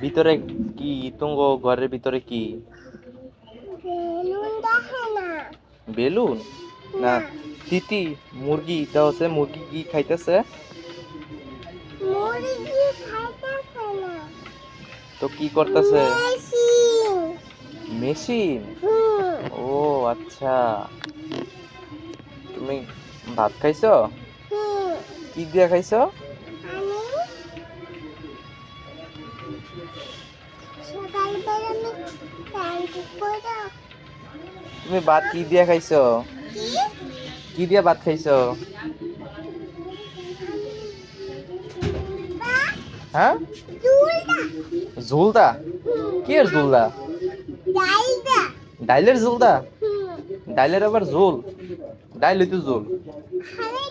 ভিতরে কি তুঙ্গ ঘরের ভিতরে কি? বেলুন না তিতি মুরগি হচ্ছে মুরগি কি খাইতেছে? তো কি করতেছে? মেশিন। ও আচ্ছা। তুমি ভাত খাইছো? কি দিয়ে খাইছো? তুমি ভাত কি দিয়া খাইছো? কি দিয়া ভাত খাইছো? হ্যাঁ ঝুলদা কি এর ঝুলদা ডাইলের ঝুলদা ডাইলের আবার ঝোল ডাইল হইতো ঝোল আরে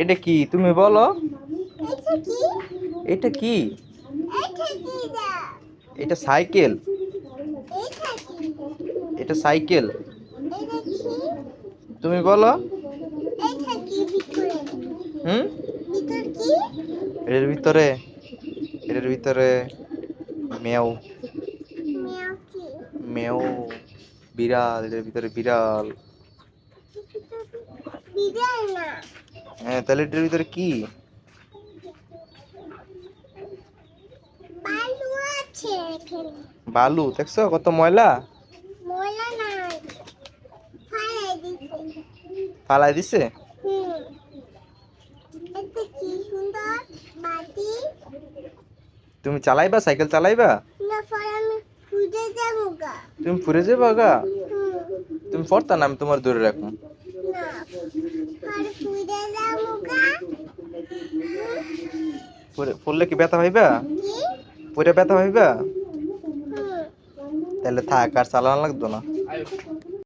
এটা কি? তুমি বলো। এটা কি? এটা সাইকেল। এটা সাইকেল। তুমি বলো। হুম? এর ভিতরে। এর ভিতরে মেও। মেও বিড়াল। এর ভিতরে বিড়াল। বিড়াল হ্যাঁ তাহলে এটার ভিতরে কি? বালু দেখছ কত ময়লা? ময়লা নাই। ফালাই দিছে। তুমি চালাইবা সাইকেল চালাইবা? তুমি ফুরে যাবা গা? তুমি পড়তা না আমি তোমার দূরে রাখব? ফুললে কি ব্যথা হইবা কি? পুরে ব্যথা হইবা হুম তাহলে থাক আর চালানো লাগতো না।